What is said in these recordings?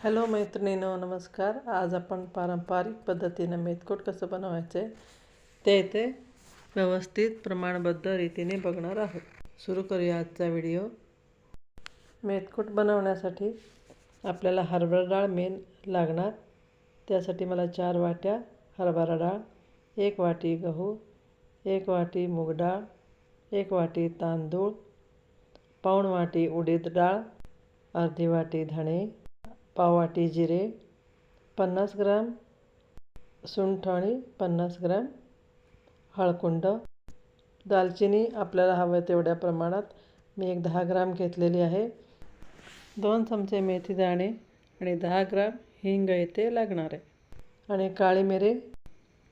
Hello मैत्रिणीनो नमस्कार. आज आपण पारंपरिक पद्धतीनं मेथकोट कसं बनवायचं ते इथे व्यवस्थित प्रमाणबद्ध रीतीने बघणार आहोत. सुरू करूया आजचा व्हिडिओ. मेथकोट बनवण्यासाठी आपल्याला हरभरा डाळ मेन लागणार. त्यासाठी मला चार वाट्या हरभरा डाळ एक वाटी गहू एक वाटी मूग डाळ एक वाटी तांदूळ पाऊण वाटी उडीद डाळ अर्धी वाटी धणे पाववाटी जिरे पन्नास ग्राम. सुंठ आणि पन्नास ग्राम. हळकुंड. दालचिनी आपल्याला हवं तेवढ्या प्रमाणात. मी एक दहा ग्राम घेतलेली आहे. दोन चमचे मेथी दाणे आणि दहा ग्राम हिंग इथे लागणार आहे. आणि काळी मिरे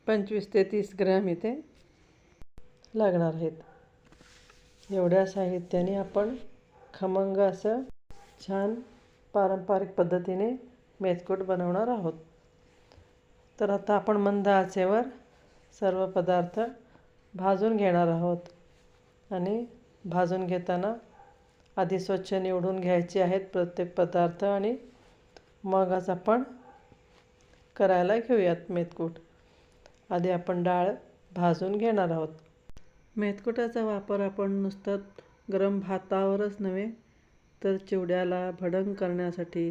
पंचवीस ते तीस ग्रॅम इथे लागणार आहेत. एवढ्या साहित्याने आपण खमंग असं छान पारंपरिक पद्धतीने मेथकूट बनवणार आहोत. तर आता आपण मंद आचेवर सर्व पदार्थ भाजून घेणार आहोत आणि भाजून घेताना आधी स्वच्छ निवडून घ्यायचे आहेत प्रत्येक पदार्थ आणि मगच आपण करायला घेऊयात मेथकूट आधी आपण डाळ भाजून घेणार आहोत. मेथकुटाचा वापर आपण नुसतं गरम भातावरच नव्हे तर चिवड्याला भडंग करण्यासाठी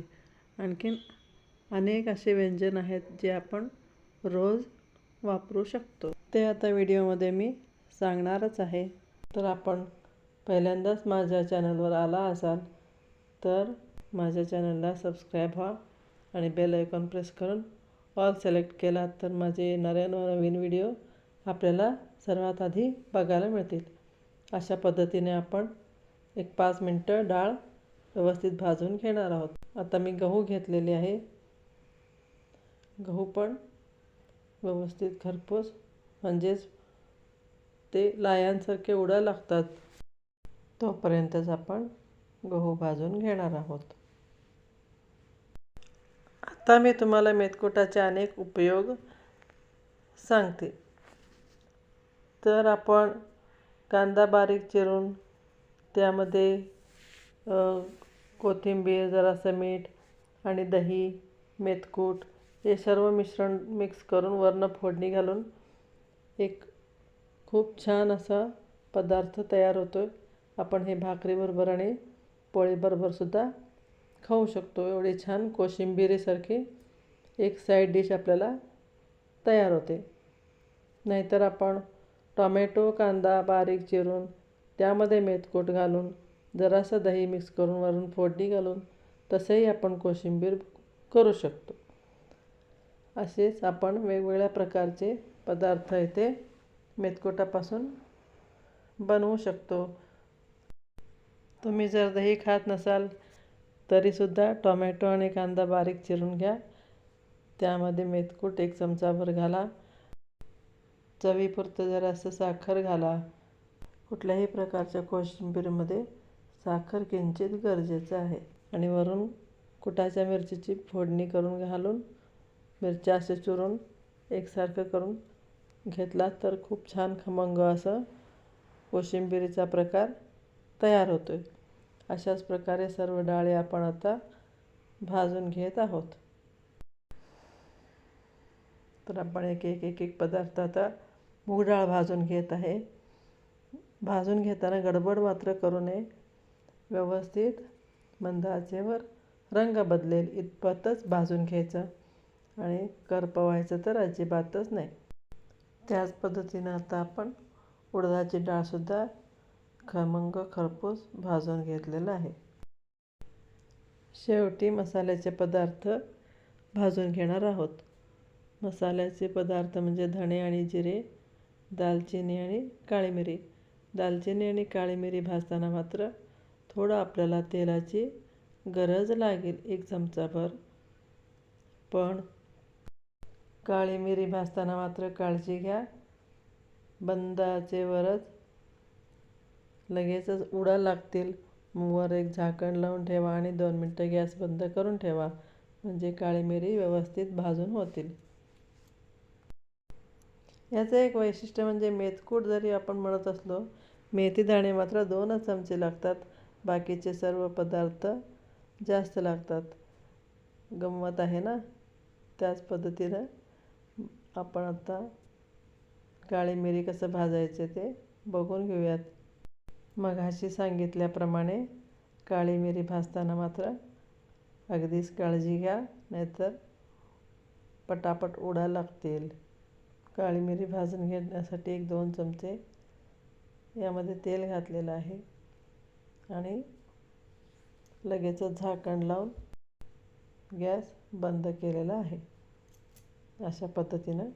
आणखीन अनेक असे व्यंजन आहेत जे आपण रोज वापरू शकतो. ते आता व्हिडिओमध्ये मी सांगणारच आहे. तर आपण पहिल्यांदाच माझ्या चॅनलवर आला असाल तर माझ्या चॅनलला सबस्क्राईब व्हा आणि बेल आयकॉन प्रेस करून ऑल सिलेक्ट केला तर माझे येणाऱ्या नवीन व्हिडिओ आपल्याला सर्वात आधी बघायला मिळतील. अशा पद्धतीने आपण एक पाच मिनटं डाळ व्यवस्थित भाजून घेणार आहोत. आता मी गहू घेतलेले आहे. गहू पण व्यवस्थित खरपूस म्हणजेच ते लायांसारखे उडा लागतात. तोपर्यंतच आपण गहू भाजून घेणार आहोत. आता मी तुम्हाला मेतकुटाचे अनेक उपयोग सांगते. तर आपण कांदा बारीक चिरून त्यामध्ये कोथिंबीर जरासं मीठ आणि दही मेथकूट हे सर्व मिश्रण मिक्स करून वरनं फोडणी घालून एक खूप छान असा पदार्थ तयार होतो आहे आपण हे भाकरीबरोबर आणि पोळीबरोबरसुद्धा खाऊ शकतो. एवढी छान कोशिंबिरीसारखी एक साईड डिश आपल्याला तयार होते. नाहीतर आपण टॉमॅटो कांदा बारीक चिरून त्यामध्ये मेथकूट घालून जरासं दही मिक्स करून वरून फोडणी घालून तसंही आपण कोशिंबीर करू शकतो. असेच आपण वेगवेगळ्या प्रकारचे पदार्थ इथे मेथकोटापासून बनवू शकतो. तुम्ही जर दही खात नसाल तरीसुद्धा टोमॅटो आणि कांदा बारीक चिरून घ्या. त्यामध्ये मेथकूट एक चमचाभर घाला. चवीपुरतं जरासं साखर घाला. कुठल्याही प्रकारच्या कोशिंबीरमध्ये साखर किंचित गरजेचं आहे. आणि वरून कुटाच्या मिरचीची फोडणी करून घालून मिरच्या असे चुरून एकसारखं करून घेतला तर खूप छान खमंग असं कोशिंबिरीचा प्रकार तयार होतो आहे अशाच प्रकारे सर्व डाळी आपण आता भाजून घेत आहोत. तर आपण एक एक एक एक पदार्थ आता मूग डाळ भाजून घेत आहे. भाजून घेताना गडबड मात्र करू नये. व्यवस्थित मंद आचेवर रंग बदलेल इतपतच भाजून घ्यायचं आणि करपवायचं तर अजिबातच नाही. त्याच पद्धतीनं आता आपण उडदाची डाळसुद्धा खमंग खरपूस भाजून घेतलेलं आहे. शेवटी मसाल्याचे पदार्थ भाजून घेणार आहोत. मसाल्याचे पदार्थ म्हणजे धणे आणि जिरे दालचिनी आणि काळी मिरी. दालचिनी आणि काळी मिरी भाजताना मात्र थोडं आपल्याला तेलाची गरज लागेल एक चमचाभर. पण काळी मिरी भाजताना मात्र काळजी घ्या. बंदाचे वरच लगेचच उडा लागतील. वर एक झाकण लावून ठेवा आणि दोन मिनटं गॅस बंद करून ठेवा. म्हणजे काळी मिरी व्यवस्थित भाजून होतील. याचं एक वैशिष्ट्य म्हणजे मेथकूट जरी आपण म्हणत असलो मेथी दाणे मात्र दोनच चमचे लागतात. बाकीचे सर्व पदार्थ जास्त लागतात. गंमत आहे ना? त्याच पद्धतीनं आपण आता काळी मिरी कसं भाजायचे ते बघून घेऊयात. मघाशी सांगितल्याप्रमाणे काळी मिरी भाजताना मात्र अगदीच काळजी घ्या नाहीतर पटापट उडा लागतील. काळी मिरी भाजून घेण्यासाठी एक दोन चमचे यामध्ये तेल घातलेलं आहे. आणि लगेचच झाकण लावून गॅस बंद केलेला आहे. अशा पद्धतीनं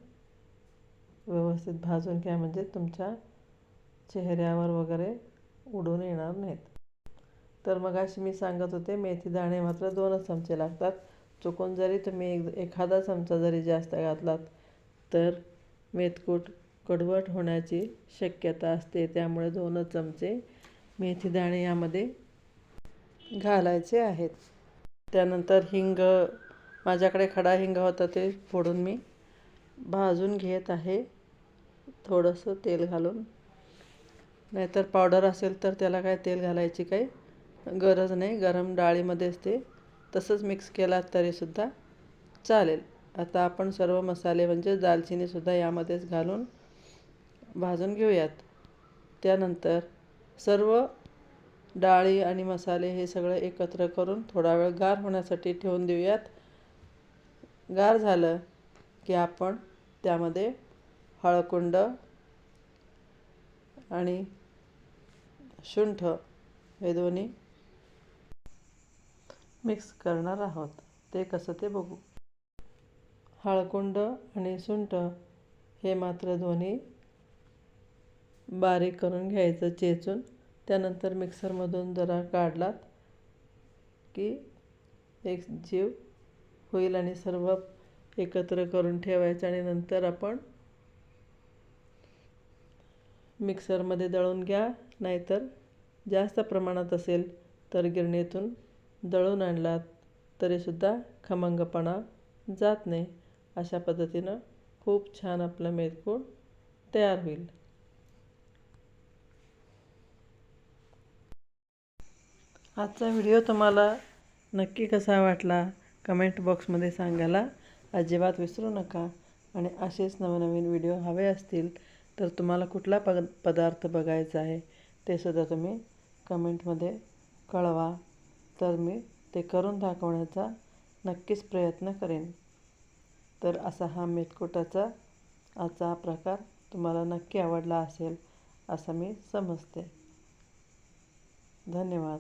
व्यवस्थित भाजून घ्या म्हणजे तुमच्या चेहऱ्यावर वगैरे उडून येणार नाहीत. तर मग अशी मी सांगत होते मेथी दाणे मात्र दोनच चमचे लागतात. चुकून जरी तुम्ही एक एखादा चमचा जरी जास्त घातलात तर मेथकूट कडवट होण्याची शक्यता असते. त्यामुळे दोनच चमचे मेथी दाणे यामध्ये घालायचे आहेत. त्यानंतर हिंग माझ्याकडे खडा हिंग होता ते फोडून मी भाजून घेत आहे. थोडंसं तेल घालून. नाहीतर पावडर असेल तर त्याला काय तेल घालायची काही गरज नाही. गरम डाळीमध्येच ते तसंच मिक्स केलात तरीसुद्धा चालेल. आता आपण सर्व मसाले म्हणजे दालचिनीसुद्धा यामध्येच घालून भाजून घेऊयात. त्यानंतर सर्व डाळी आणि मसाले हे सगळं एकत्र करून थोडा वेळ गार होण्यासाठी ठेवून देऊयात. गार झालं की आपण त्यामध्ये हळकुंड आणि शुंठ हे दोन्ही मिक्स करणार आहोत. ते कसं ते बघू. हळकुंड आणि सुंठ हे मात्र दोन्ही बारीक करून घ्यायचं चेचून. त्यानंतर मिक्सरमधून जरा काढलात की एक जीव होईल आणि सर्व एकत्र करून ठेवायचं आणि नंतर आपण मिक्सरमध्ये दळून घ्या. नाहीतर जास्त प्रमाणात असेल तर गिरणीतून दळून आणलात तरीसुद्धा खमंगपणा जात नाही. अशा पद्धतीनं खूप छान आपलं मेदकूळ तयार होईल. आजचा व्हिडिओ तुम्हाला नक्की कसा वाटला कमेंट बॉक्समध्ये सांगायला अजिबात विसरू नका. आणि असेच नवनवीन व्हिडिओ हवे असतील तर तुम्हाला कुठला प पदार्थ बघायचा आहे ते सुद्धा तुम्ही कमेंटमध्ये कळवा. तर मी ते करून दाखवण्याचा नक्कीच प्रयत्न करेन. तर असा हा मेथकुटाचा आजचा प्रकार तुम्हाला नक्की आवडला असेल असं मी समजते. धन्यवाद.